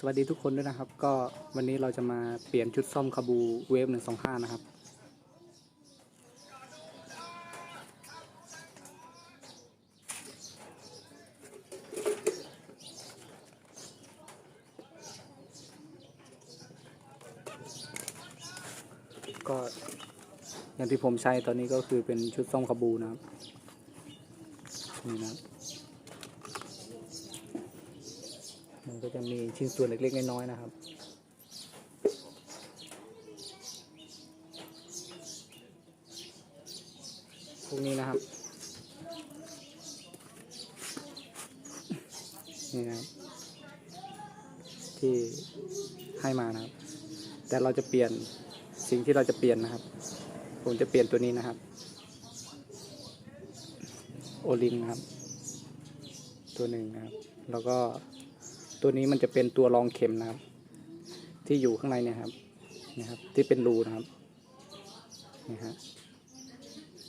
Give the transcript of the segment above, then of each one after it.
สวัสดีทุกคนด้วยนะครับ ก็วันนี้เราจะมาเปลี่ยนชุดซ่อมคาบูเวฟหนึ่งสองห้านะครับ ก็อย่างที่ผมใช้ตอนนี้ก็คือเป็นชุดซ่อมคาบูนะครับนี่นะครับ มันก็จะมีชิ้นส่วนเล็กๆน้อยๆนะครับ พวกนี้นะครับ นี่นะครับที่ให้มานะครับ แต่เราจะเปลี่ยนสิ่งที่เราจะเปลี่ยนนะครับ ผมจะเปลี่ยนตัวนี้นะครับโอลิงครับ ตัวหนึ่งนะครับ แล้วก็ ตัวนี้มันจะเป็นตัวรองเข็มนะครับ ที่อยู่ข้างในเนี่ยครับนี่ครับ ที่เป็นรูนะครับนี่ฮะ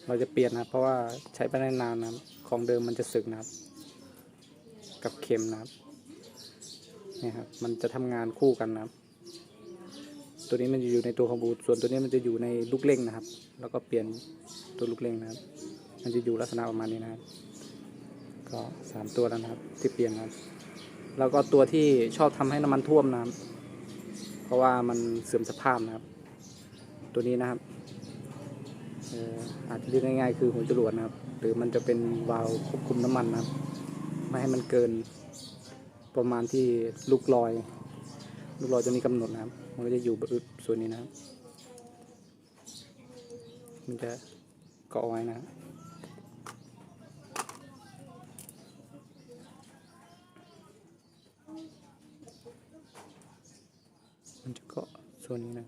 เราจะเปลี่ยนนะเพราะว่าใช้ไปได้นานนะครับของเดิมมันจะสึกนะครับ กับเข็มนะครับนี่ครับมันจะทำงานคู่กันนะครับ ตัวนี้มันจะอยู่ในตัวคอมบูส่วนตัวนี้มันจะอยู่ในลูกเล่งนะครับ แล้วก็เปลี่ยนตัวลูกเล่งนะครับ มันจะอยู่ลักษณะประมาณนี้นะครับ ก็สามตัวแล้วนะครับ ที่เปลี่ยนนะครับ แล้วก็ตัวที่ชอบทำให้น้ำมันท่วมนะครับ เพราะว่ามันเสื่อมสภาพนะครับ ตัวนี้นะครับอ่ออาจจะเรียกง่ายๆคือหัวจรวดนะครับ หรือมันจะเป็นวาล์วควบคุมน้ำมันนะครับ ไม่ให้มันเกินประมาณที่ลูกลอย ลูกลอยตัวนี้กำหนดนะครับ มันก็จะอยู่บส่วนนี้นะครับ มันจะเกาะไว้นะครับ มันจะเกาะส่วนี้นะ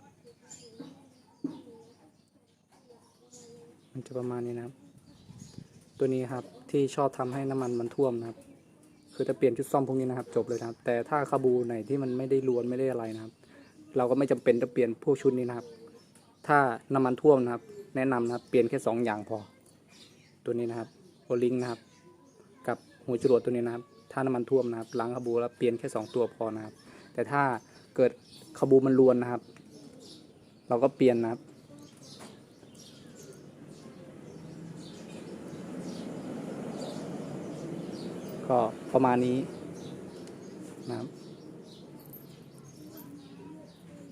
มันจะประมาณนี้นะครับ ตัวนี้ครับที่ชอบทำให้น้ำมันมันท่วมนะครับ คือถ้าเปลี่ยนชุดซ่อมพวกนี้นะครับ จบเลยนะครับ แต่ถ้าคาบูไหนที่มันไม่ได้รวนไม่ได้อะไรนะครับ เราก็ไม่จำเป็นต้องเปลี่ยนพวกชุดนี้นะครับ ถ้าน้ำมันท่วมนะครับ แนะนำนะครับ เปลี่ยนแค่สองอย่างพอ ตัวนี้นะครับโอลิงนะครับ กับหัวจรวดตัวนี้นะครับ ถ้าน้ำมันท่วมนะครับล้างคาบูแล้วเปลี่ยนแค่สองตัวพอนะครับ แต่ถ้าเกิดขบูมันรวนนะครับ เราก็เปลี่ยนนะครับก็ประมาณนี้นะครับ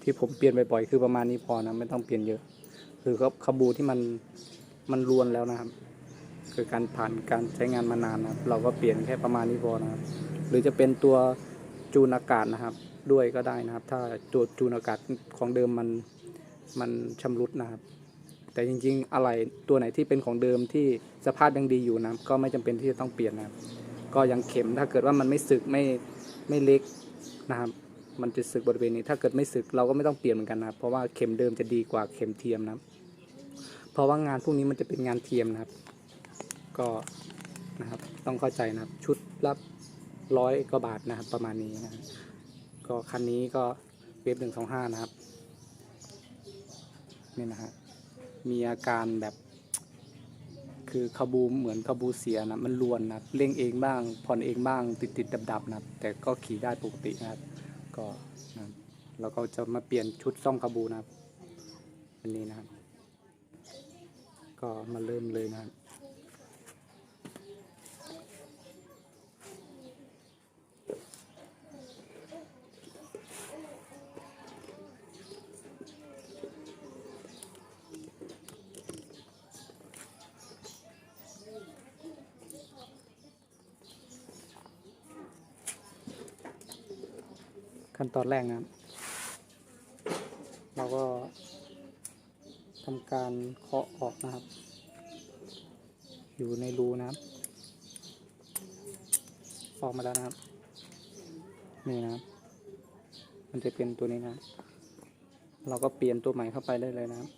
ที่ผมเปลี่ยนบ่อยๆคือประมาณนี้พอนะไม่ต้องเปลี่ยนเยอะ คือก็ขบูที่มันมันรวนแล้วนะครับ คือการผ่านการใช้งานมานานนะครับ เราก็เปลี่ยนแค่ประมาณนี้พอนะครับ หรือจะเป็นตัวจูนอากาศนะครับ ด้วยก็ได้นะครับ ถ้าตัวจูนอากาศของเดิมมัน มันชำรุดนะครับ แต่จริงๆ อะไรตัวไหนที่เป็นของเดิมที่สภาพยังดีอยู่นะก็ไม่จำเป็นที่จะต้องเปลี่ยนนะครับ ก็ยังเข็มถ้าเกิดว่ามันไม่สึกไม่ไม่เล็กนะครับ มันจะสึกบริเวณนี้ ถ้าเกิดไม่สึกเราก็ไม่ต้องเปลี่ยนเหมือนกันนะครับเพราะว่าเข็มเดิมจะดีกว่าเข็มเทียมนะครับ เพราะว่างานพวกนี้มันจะเป็นงานเทียมนะครับ ก็นะครับต้องเข้าใจนะครับชุดละร้อยกว่าบาทนะครับประมาณนี้นะก็คันนี้ก็เวฟหนึ่งสองห้านะครับ นี่นะฮะมีอาการแบบคือขบูเหมือนขบูเสียนะมันลวนนะเร่งเองบ้าง ผ่อนเองบ้าง ติดติดดับดับนะแต่ก็ขี่ได้ปกตินะครับ ก็นะแล้วก็จะมาเปลี่ยนชุดซ่อมขบูนะครับอันนี้นะครับ ก็มาเริ่มเลยนะครับ ขั้นตอนแรกนะครับเราก็ทำการเคาะออกนะครับ อยู่ในรูนะครับออกมาแล้วนะครับ นี่นะครับ มันจะเป็นตัวนี้นะ เราก็เปลี่ยนตัวใหม่เข้าไปได้เลยนะครับ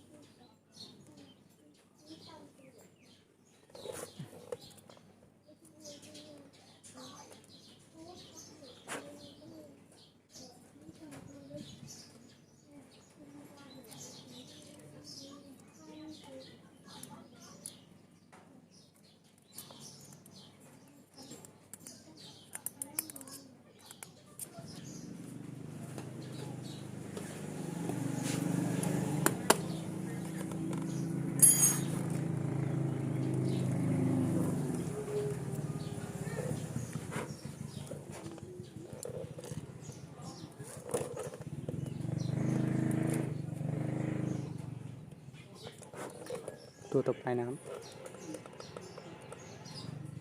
ตัวต่อไปนะครับ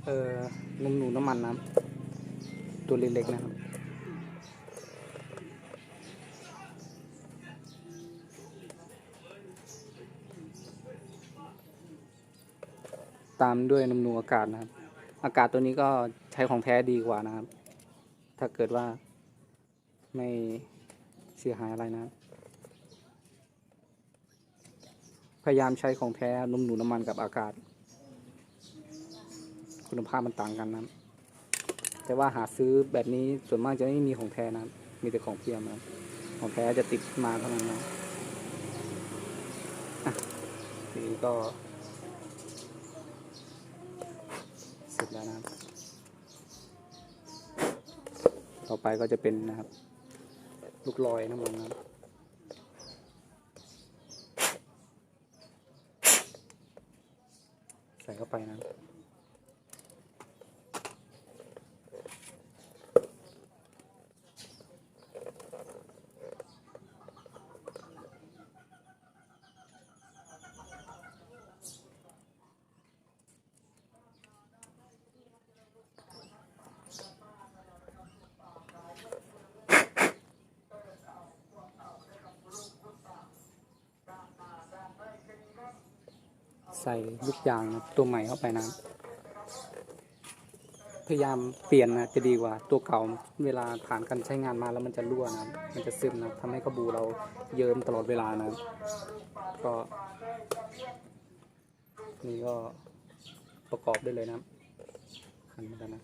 เอ่อนมหนูน้ำมันนะครับตัวเล็กๆนะครับตามด้วยนมหนูอากาศนะครับ อากาศตัวนี้ก็ใช้ของแท้ดีกว่านะครับ ถ้าเกิดว่าไม่เสียหายอะไรนะครับ พ ยายามใช้ของแท้นมหนูน้ำมันกับอากาศ คุณภาพมันต่างกันนะแต่ว่าหาซื้อแบบนี้ส่วนมากจะไม่มีของแท้นะมีแต่ของเทียมนะของแท้จะติดมาเท่านั้นนะอะทีนี้ก็เสร็จแล้วนะครับ ต่อไปก็จะเป็นนะครับ ลูกลอยน้ำมันนะครับ ใส่ เข้าไปนะ ใส่ลูกยางนะตัวใหม่เข้าไปนะพยายามเปลี่ยนนะจะดีกว่า ตัวเก่าเวลาผ่านการใช้งานมาแล้วมันจะรั่วนะมันจะซึมนะทำให้กระบูเราเยิ้มตลอดเวลานะก็นี่ก็ประกอบได้เลยนะขันมือนกันนะ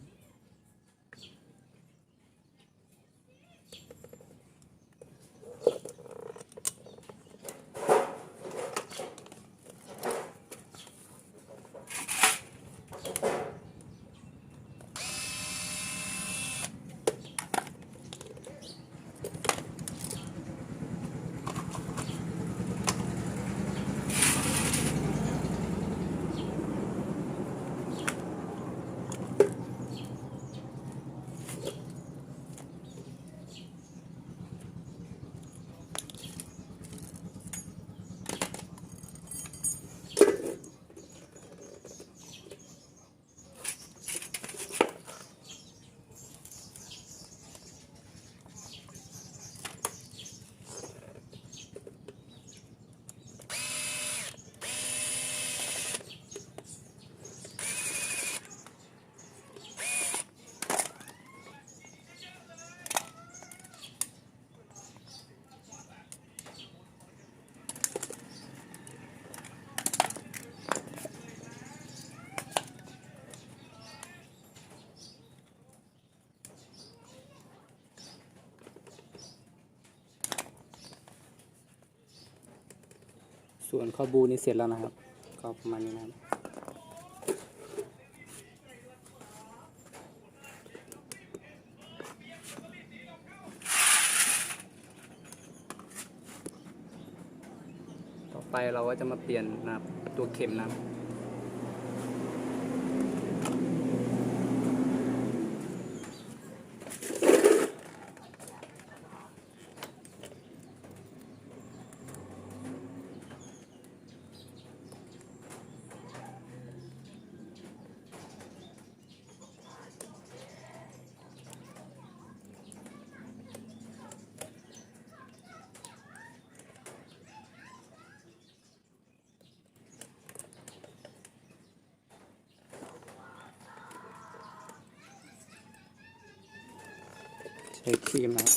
ส่วนข้าวบูนี่เสร็จแล้วนะครับ ก็ประมาณนี้นะครับต่อไปเราก็จะมาเปลี่ยนนะครับตัวเข็มนะครับ ใช้ครีมนะครับ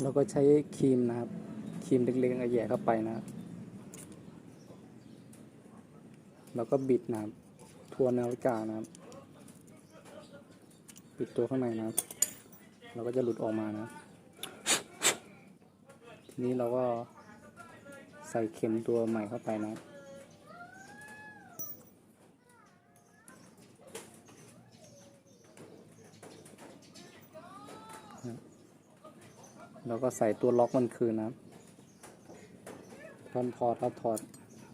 แล้วก็ใช้ครีมนะครับ ครีมเล็กๆแย่เข้าไปนะครับ แล้วก็บิดนะครับทวนนาฬิกานะครับ ปิดตัวข้างในนะครับ เราก็จะหลุดออกมานะ ทีนี้เราก็ใส่เข็มตัวใหม่เข้าไปนะครับ แล้วก็ใส่ตัวล็อกมันคืนนะท่าอนถอดเราถอด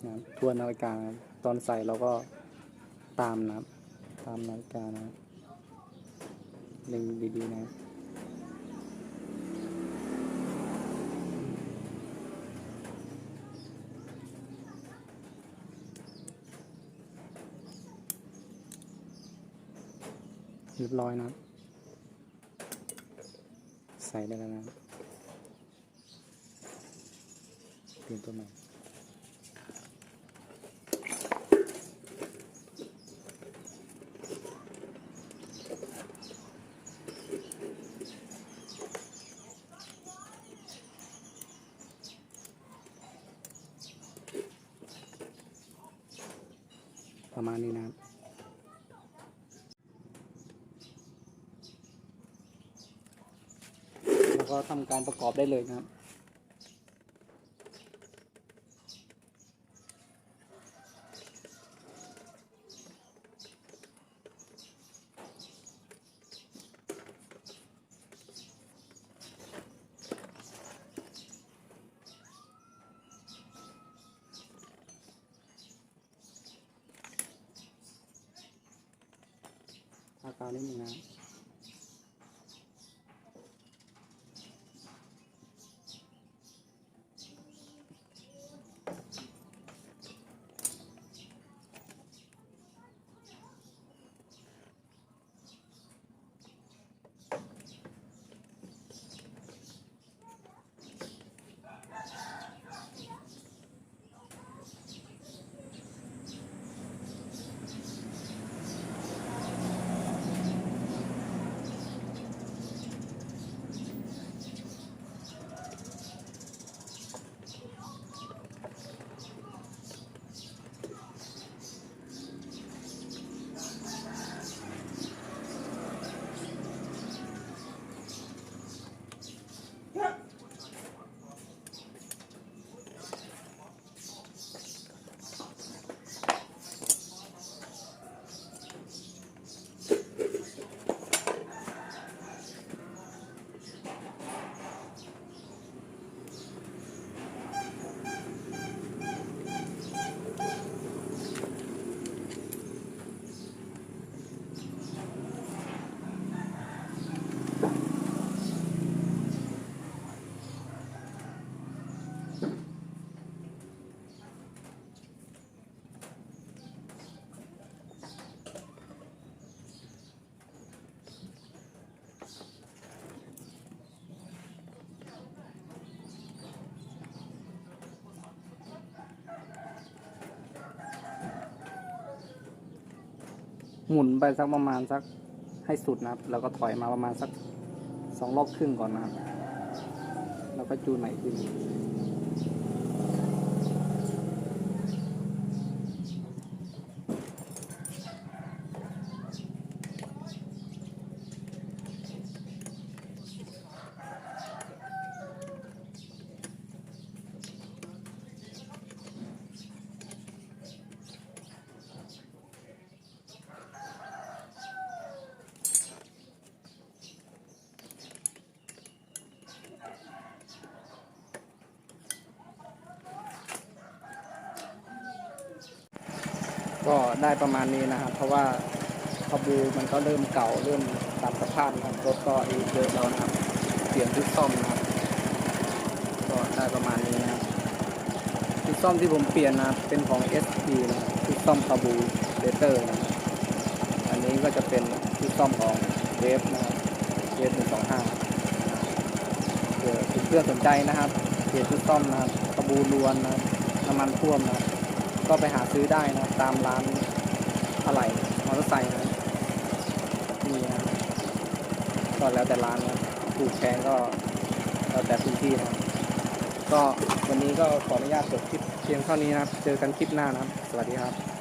นะทวนนาฬิกานะตอนใส่เราก็ตามนะตามนาฬิกานะเล็งดีๆนะเรียบร้อยนะ ใส่ได้แล้วนะ เปลี่ยนตัวใหม่ประมาณนี้นะครับแล้วก็ทำการประกอบได้เลยนะครับ ทากาวนิดนึงนะ หมุนไปสักประมาณสักให้สุดนะครับ แล้วก็ถอยมาประมาณสักสองรอบครึ่งก่อนนะครับ แล้วก็จูนใหม่ขึ้น ก็ได้ประมาณนี้นะครับ เพราะว่าขบูมันก็เริ่มเก่าเริ่มตามสภาพนะครับรถก็อายุเยอะแล้วนะครับ เปลี่ยนชุดซ่อมนะครับ ก็ได้ประมาณนี้นะครับชุดซ่อมที่ผมเปลี่ยนนะเป็นของ SP นะครับชุดซ่อมขบูเลเตอร์นะอันนี้ก็จะเป็นชุดซ่อมของเวฟนะครับเวฟหนึ่งสองห้าเผื่อเพื่อนสนใจนะครับเปลี่ยนชุดซ่อมนะครับขบูรวนนะน้ำมันท่วมนะครับ ก็ไปหาซื้อได้นะตามร้านอะไหล่มอเตอร์ไซค์นะมีนะก็แล้วแต่ร้านนะถูกแพงก็แล้วแต่พื้นที่นะก็วันนี้ก็ขออนุญาตจบคลิปเพียงเท่านี้นะครับ เจอกันคลิปหน้านะครับ สวัสดีครับ